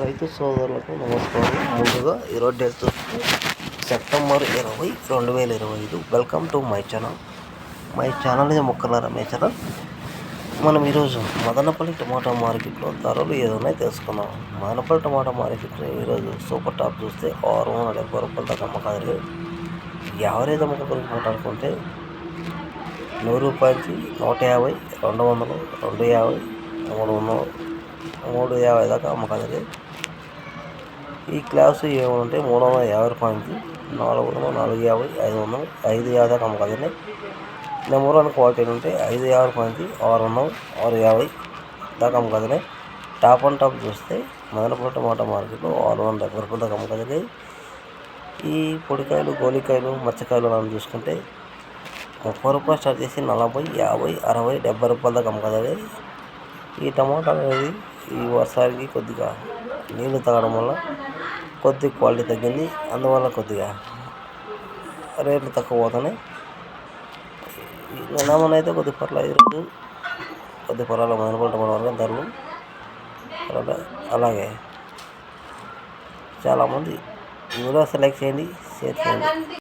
రైతు సోదరులకు నమస్కారం. ముందుగా ఈరోజు డేట్ సెప్టెంబర్ ఇరవై రెండు వేల ఇరవై ఐదు. Welcome to my channel. My channel ఇది మొక్కల రమేష్ ఛానల్. మనం ఈరోజు మదనపల్లి టమాటా మార్కెట్లో ధరలు ఏదైనా తెలుసుకున్నాం మదనపల్లి టమాటా మార్కెట్లో ఈరోజు సూపర్ టాప్ చూస్తే ఆరు వందల డెబ్బై రూపాయల దాకా అమ్మకాలు. యావరేజ్ అమ్మకం గురించి మాట్లాడుకుంటే నూరు రూపాయలకి నూట యాభై రెండు వందలు రెండు యాభై మూడు వందలు మూడు యాభై దాకా అమ్మకాలు. ఈ క్లాసు ఏమంటే మూడు వందల యాభై రూపాయల నుంచి నాలుగు వందలు నాలుగు యాభై ఐదు వందలు ఐదు యాభై దాకా అమ్మకాలు నెంబర్ వన్ క్వాలిటీ ఉంటే ఐదు యాభై రూపాయల నుంచి ఆరు వందలు ఆరు యాభై దాకా అమ్మకాలు టాప్ అండ్ టాప్ చూస్తే మదనపల్లి టమాటా మార్కెట్లో ఆరు వందల డెబ్బై రూపాయల దాకా అమ్మకాలు ఈ పొడికాయలు గోలికాయలు మచ్చకాయలు మనం చూసుకుంటే ముప్పై రూపాయలు స్టార్ట్ చేసి నలభై యాభై అరవై డెబ్బై రూపాయల దాకా అమ్మకాలు ఈ టమాటాలు అనేది ఈ వర్షానికి కొద్దిగా నీళ్ళు తాగడం వల్ల కొద్ది క్వాలిటీ తగ్గింది. అందువల్ల కొద్దిగా రేట్లు తక్కువ పోతున్నాయి. నిన్నమని అయితే కొద్ది పర్లేదు ఈరోజు కొద్ది పర్వాలేదు మొదలుపడ్డ వరకు ధరలు. పర్వాలేదు. అలాగే చాలామంది వీడియో సెలెక్ట్ చేయండి షేర్ చేయండి.